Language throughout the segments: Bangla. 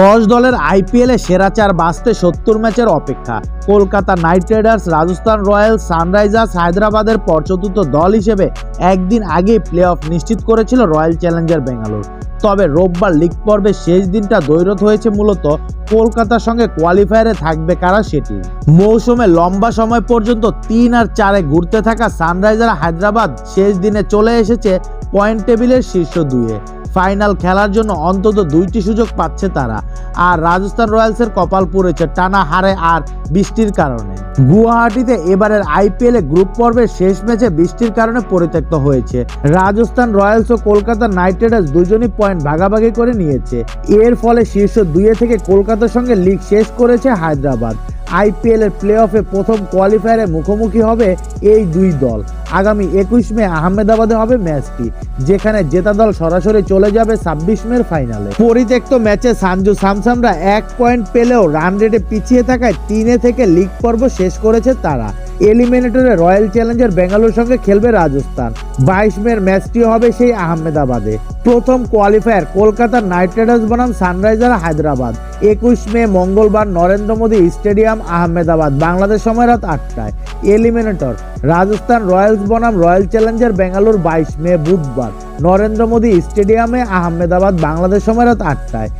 দশ দলের আইপিএলে সেরা চার বাঁচতে সত্তর ম্যাচের অপেক্ষা। Kolkata Knight Riders, Rajasthan Royals, Sunrisers, হায়দ্রাবাদের পর চতুর্থ দল হিসেবে একদিন আগেই প্লে অফ নিশ্চিত করেছিল রয়্যাল চ্যালেঞ্জার বেঙ্গালোর। তবে রোববার লিগ পর্বের শেষ দিনটা দৈরত হয়েছে মূলত কলকাতার সঙ্গে কোয়ালিফায়ারে থাকবে কারা সেটি। মৌসুমে লম্বা সময় পর্যন্ত তিন আর চারে ঘুরতে থাকা সানরাইজার হায়দ্রাবাদ শেষ দিনে চলে এসেছে পয়েন্ট টেবিলের শীর্ষ দুয়ে ফাইনাল খেলার জন্য অন্তত দুইটি সুযোগ পাচ্ছে তারা। আর রাজস্থান রয়্যালসের কপাল পুড়েছে টানা হারে আর বৃষ্টির কারণে। গুয়াহাটিতে এবারের আইপিএলে গ্রুপ পর্বের শেষ ম্যাচে বৃষ্টির কারণে পরিত্যক্ত হয়েছে। রাজস্থান রয়্যালস ও কলকাতা নাইট রাইডার্স দুজনই পয়েন্ট ভাগাভাগি করে নিয়েছে। এর ফলে শীর্ষ দুইয়ে থেকে কলকাতার সঙ্গে লিগ শেষ করেছে হায়দ্রাবাদ। আইপিএল এর প্লে অফে প্রথম কোয়ালিফায়ারে মুখোমুখি হবে এই দুই দল। আগামী একুশ মে আহমেদাবাদে হবে ম্যাচটি, যেখানে জেতা দল সরাসরি চলে যাবে ছাব্বিশ মের ফাইনালে পরিত্যক্ত ম্যাচে সানজু স্যামসামরা এক পয়েন্ট পেলেও রান রেটে পিছিয়ে থাকায় তিনে থেকে লিগ পর্ব শেষ করেছে তারা। এলিমিনেটরে রয়্যাল চ্যালেঞ্জার বেঙ্গালুর সঙ্গে খেলবে রাজস্থান। বাইশ মের ম্যাচটি হবে সেই আহমেদাবাদে। প্রথম কোয়ালিফায়ার কলকাতা নাইট রাইডার্স বনাম সানরাইজার হায়দ্রাবাদ। একুশ মে মঙ্গলবার নরেন্দ্র মোদী স্টেডিয়াম আহমেদাবাদ, বাংলাদেশ সময় রাত আটটায়। এলিমিনেটর রাজস্থান রয়্যালস বনাম রয়্যাল চ্যালেঞ্জার বেঙ্গালুর বাইশ মে বুধবার। নরেন্দ্র মোদী স্টেডিয়ামে আহমেদাবাদ, বাংলাদেশ সময় রাত আটটায়।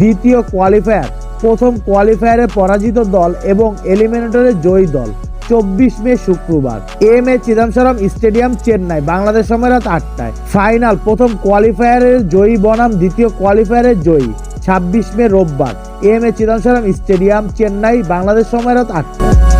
দ্বিতীয় কোয়ালিফায়ার প্রথম কোয়ালিফায়ারে পরাজিত দল এবং এলিমিনেটরে জয়ী দল। চব্বিশ মে শুক্রবার। M A Chidambaram stadium Chennai, Bangladesh সময় রাত আটটায়। ফাইনাল, প্রথম কোয়ালিফায়ারের জয়ী বনাম, দ্বিতীয় কোয়ালিফায়ারের জয়ী। ছাব্বিশ মে রোববার, M A Chidambaram stadium, Chennai, Bangladesh সময় রাত আটটায়।